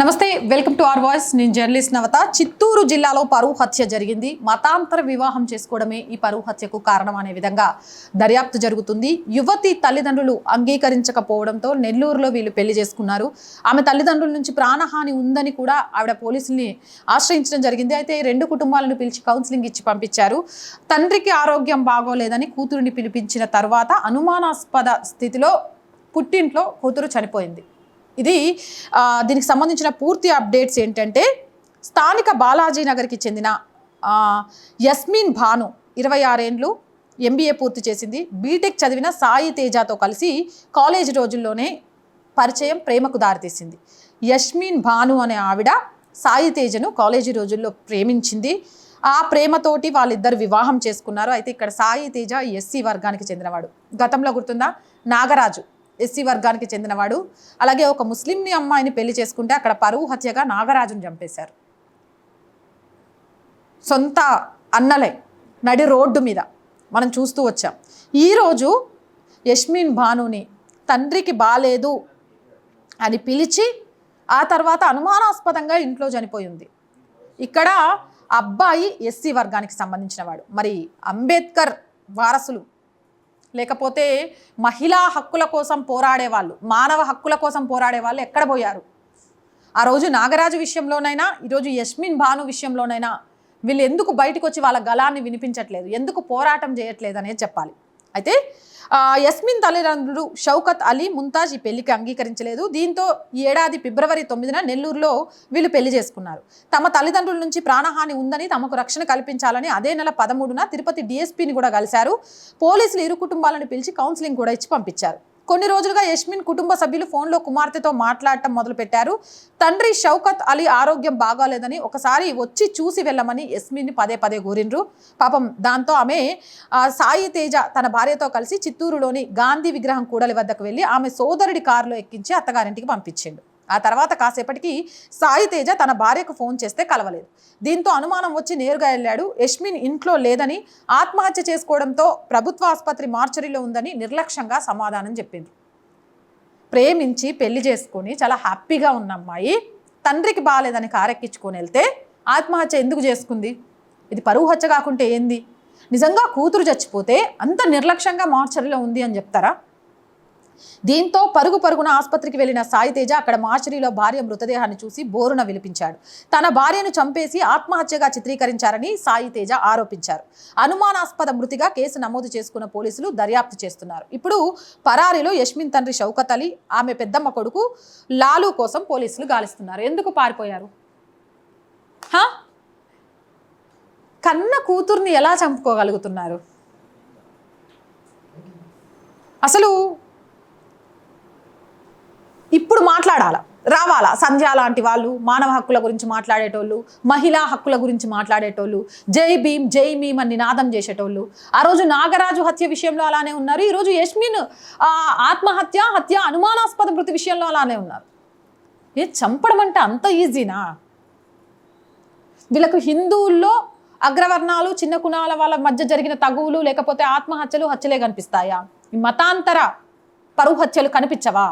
నమస్తే welcome to R voice. నేను journalist Navata. Chittoor జిల్లాలో పరువు హత్య జరిగింది. మతాంతర వివాహం చేసుకోవడమే ఈ పరువు హత్యకు కారణం అనే విధంగా దర్యాప్తు జరుగుతుంది. యువతి తల్లిదండ్రులు అంగీకరించకపోవడంతో నెల్లూరులో వీళ్ళు పెళ్ళి చేసుకున్నారు. ఆమె తల్లిదండ్రుల నుంచి ప్రాణహాని ఉందని కూడా ఆవిడ పోలీసుల్ని ఆశ్రయించడం జరిగింది. అయితే రెండు కుటుంబాలను పిలిచి కౌన్సిలింగ్ ఇచ్చి పంపించారు. తండ్రికి ఆరోగ్యం బాగోలేదని కూతురిని పిలిపించిన తర్వాత అనుమానాస్పద స్థితిలో పుట్టింట్లో కూతురు చనిపోయింది. ఇది దీనికి సంబంధించిన పూర్తి అప్డేట్స్ ఏంటంటే స్థానిక బాలాజీ నగర్కి చెందిన యస్మిన్ భాను ఇరవై ఆరేండ్లు ఎంబీఏ పూర్తి చేసింది. బీటెక్ చదివిన సాయి తేజతో కలిసి కాలేజ్ రోజుల్లోనే పరిచయం ప్రేమకు దారితీసింది. యస్మిన్ భాను అనే ఆవిడ సాయి తేజను కాలేజీ రోజుల్లో ప్రేమించింది. ఆ ప్రేమతోటి వాళ్ళిద్దరు వివాహం చేసుకున్నారు. అయితే ఇక్కడ సాయి తేజ ఎస్సీ వర్గానికి చెందినవాడు. గతంలో గుర్తుందా? నాగరాజు. ఎస్సీ వర్గానికి చెందినవాడు. అలాగే ఒక ముస్లింని అమ్మాయిని పెళ్ళి చేసుకుంటే అక్కడ పరువు హత్యగా నాగరాజును చంపేశారు. సొంత అన్నలే నడి రోడ్డు మీద మనం చూస్తూ వచ్చాం. ఈరోజు యష్మిన్ భానుని తండ్రికి బాలేదు అని పిలిచి ఆ తర్వాత అనుమానాస్పదంగా ఇంట్లో చనిపోయింది. ఇక్కడ అబ్బాయి ఎస్సీ వర్గానికి సంబంధించినవాడు. మరి అంబేద్కర్ వారసులు లేకపోతే మహిళా హక్కుల కోసం పోరాడే వాళ్ళు మానవ హక్కుల కోసం పోరాడే వాళ్ళు ఎక్కడ పోయారు? ఆ రోజు నాగరాజు విషయంలోనైనా ఈరోజు యస్మిన్ భాను విషయంలోనైనా వీళ్ళు ఎందుకు బయటకు వచ్చి వాళ్ళ గలాన్ని వినిపించట్లేదు? ఎందుకు పోరాటం చేయట్లేదు అనేది చెప్పాలి. అయితే యస్మిన్ తల్లిదండ్రులు షౌకత్ అలీ ముంతాజ్ ఈ పెళ్ళికి అంగీకరించలేదు. దీంతో ఈ ఏడాది ఫిబ్రవరి తొమ్మిదిన నెల్లూరులో వీళ్ళు పెళ్ళి చేసుకున్నారు. తమ తల్లిదండ్రుల నుంచి ప్రాణహాని ఉందని తమకు రక్షణ కల్పించాలని అదే నెల పదమూడున తిరుపతి డిఎస్పీని కూడా కలిశారు. పోలీసులు ఇరు కుటుంబాలను పిలిచి కౌన్సిలింగ్ కూడా ఇచ్చి పంపించారు. కొన్ని రోజులుగా యష్మిన్ కుటుంబ సభ్యులు ఫోన్లో కుమార్తెతో మాట్లాడటం మొదలుపెట్టారు. తండ్రి షౌకత్ అలీ ఆరోగ్యం బాగాలేదని ఒకసారి వచ్చి చూసి వెళ్ళమని యస్మిన్ని పదే పదే కోరిండ్రు. పాపం దాంతో ఆమె సాయి తేజ తన భార్యతో కలిసి చిత్తూరులోని గాంధీ విగ్రహం కూడలి వద్దకు వెళ్ళి ఆమె సోదరుడి కారులో ఎక్కించి అత్తగారింటికి పంపించిండు. ఆ తర్వాత కాసేపటికి సాయి తేజ తన భార్యకు ఫోన్ చేస్తే కలవలేదు. దీంతో అనుమానం వచ్చి నేరుగా వెళ్ళాడు. యష్మిన్ ఇంట్లో లేదని ఆత్మహత్య చేసుకోవడంతో ప్రభుత్వ ఆసుపత్రి మార్చరీలో ఉందని నిర్లక్ష్యంగా సమాధానం చెప్పింది. ప్రేమించి పెళ్ళి చేసుకొని చాలా హ్యాపీగా ఉన్న అమ్మాయి తండ్రికి బాగాలేదని కారెక్కించుకొని వెళ్తే ఆత్మహత్య ఎందుకు చేసుకుంది? ఇది పరువు హత్య కాకుంటే ఏంది? నిజంగా కూతురు చచ్చిపోతే అంత నిర్లక్ష్యంగా మార్చరీలో ఉంది అని చెప్తారా? దీంతో పరుగు పరుగున ఆసుపత్రికి వెళ్ళిన సాయి తేజ అక్కడ మార్చరీలో భార్య మృతదేహాన్ని చూసి బోరున విలిపించాడు. తన భార్యను చంపేసి ఆత్మహత్యగా చిత్రీకరించారని సాయితేజ ఆరోపించారు. అనుమానాస్పద మృతిగా కేసు నమోదు చేసుకున్న పోలీసులు దర్యాప్తు చేస్తున్నారు. ఇప్పుడు పరారీలో యష్మిన్ తండ్రి షౌకత్ అలీ ఆమె పెద్దమ్మ కొడుకు లాలు కోసం పోలీసులు గాలిస్తున్నారు. ఎందుకు పారిపోయారు? కన్న కూతుర్ని ఎలా చంపుకోగలుగుతున్నారు? అసలు ఇప్పుడు మాట్లాడాలా రావాలా? సంధ్య లాంటి వాళ్ళు మానవ హక్కుల గురించి మాట్లాడేటోళ్ళు మహిళా హక్కుల గురించి మాట్లాడేటోళ్ళు జై భీమ్ జై మీమ్ అని నినాదం చేసేటోళ్ళు. ఆ రోజు నాగరాజు హత్య విషయంలో అలానే ఉన్నారు. ఈరోజు యస్మిన్ ఆత్మహత్య హత్య అనుమానాస్పద మృతి విషయంలో అలానే ఉన్నారు. ఏ చంపడం అంటే అంత ఈజీనా? వీళ్ళకు హిందువుల్లో అగ్రవర్ణాలు చిన్న కుణాల వాళ్ళ మధ్య జరిగిన తగువులు లేకపోతే ఆత్మహత్యలు హత్యలే కనిపిస్తాయా? ఈ మతాంతర పరువు హత్యలు కనిపించవా?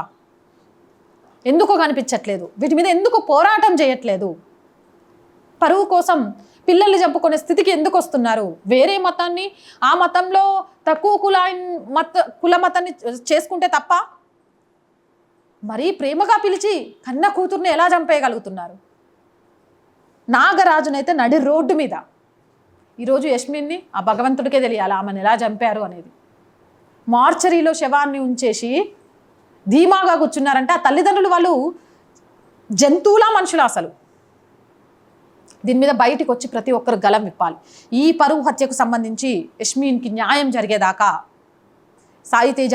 ఎందుకు కనిపించట్లేదు. వీటి మీద ఎందుకు పోరాటం చేయట్లేదు. పరువు కోసం పిల్లల్ని చంపుకునే స్థితికి ఎందుకు వస్తున్నారు? వేరే మతాన్ని ఆ మతంలో తక్కువ కుల మత కుల మతాన్ని చేసుకుంటే తప్ప మరీ ప్రేమగా పిలిచి కన్న కూతుర్ని ఎలా చంపేయగలుగుతున్నారు? నాగరాజునైతే నడి రోడ్డు మీద. ఈరోజు యష్మిన్ని ఆ భగవంతుడికే తెలియాలి ఆమెను ఎలా చంపారు అనేది. మార్చరీలో శవాన్ని ఉంచేసి ధీమాగా కూర్చున్నారంటే. ఆ తల్లిదండ్రులు వాళ్ళు జంతువులా మనుషులు అసలు. దీని మీద బయటికి వచ్చి ప్రతి ఒక్కరు గలం విప్పాలి. ఈ పరువు హత్యకు సంబంధించి యష్మీన్కి న్యాయం జరిగేదాకా సాయితేజ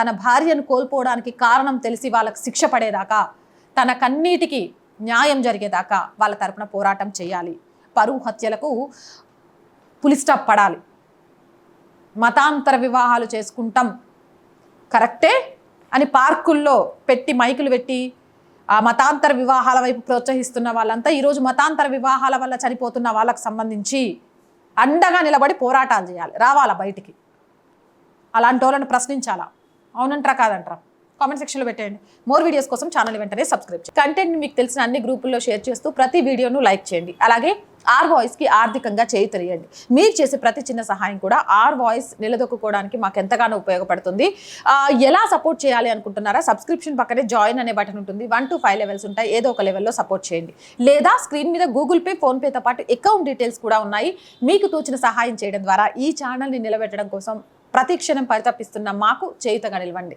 తన భార్యను కోల్పోవడానికి కారణం తెలిసి వాళ్ళకి శిక్ష పడేదాకా తన కన్నీటికి న్యాయం జరిగేదాకా వాళ్ళ తరపున పోరాటం చేయాలి. పరువు హత్యలకు పులిస్టాప్ పడాలి. మతాంతర వివాహాలు చేసుకుంటాం. కరెక్టే? అని పార్కుల్లో పెట్టి మైకులు పెట్టి ఆ మతాంతర వివాహాల వైపు ప్రోత్సహిస్తున్న వాళ్ళంతా ఈరోజు మతాంతర వివాహాల వల్ల చనిపోతున్న వాళ్ళకు సంబంధించి అండగా నిలబడి పోరాటాలు చేయాలి రావాలా బయటికి? అలాంటి వాళ్ళని ప్రశ్నించాలా? అవునంటారా కాదంటారా? కామెంట్ సెక్షన్లో పెట్టేయండి. మోర్ వీడియోస్ కోసం ఛానల్ వెంటనే సబ్స్క్రైబ్ చేయండి. కంటెంట్ మీకు తెలిసిన అన్ని గ్రూపుల్లో షేర్ చేస్తూ ప్రతి వీడియోను లైక్ చేయండి. అలాగే ఆర్ వాయిస్కి ఆర్థికంగా చేయితలియండి మీరు చేసే ప్రతి చిన్న సహాయం కూడా ఆర్ వాయిస్ నిలదొక్కుకోవడానికి మాకు ఎంతగానో ఉపయోగపడుతుంది. ఎలా సపోర్ట్ చేయాలి అనుకుంటున్నారా? సబ్స్క్రిప్షన్ పక్కనే జాయిన్ అనే బటన్ ఉంటుంది. వన్ టు ఫైవ్ లెవెల్స్ ఉంటాయి. ఏదో ఒక లెవెల్లో సపోర్ట్ చేయండి. లేదా స్క్రీన్ మీద గూగుల్ పే ఫోన్పేతో పాటు అకౌంట్ డీటెయిల్స్ కూడా ఉన్నాయి. మీకు తోచిన సహాయం చేయడం ద్వారా ఈ ఛానల్ని నిలబెట్టడం కోసం ప్రతిక్షణం పరితపిస్తున్న మాకు చేయుతగా నిలవండి.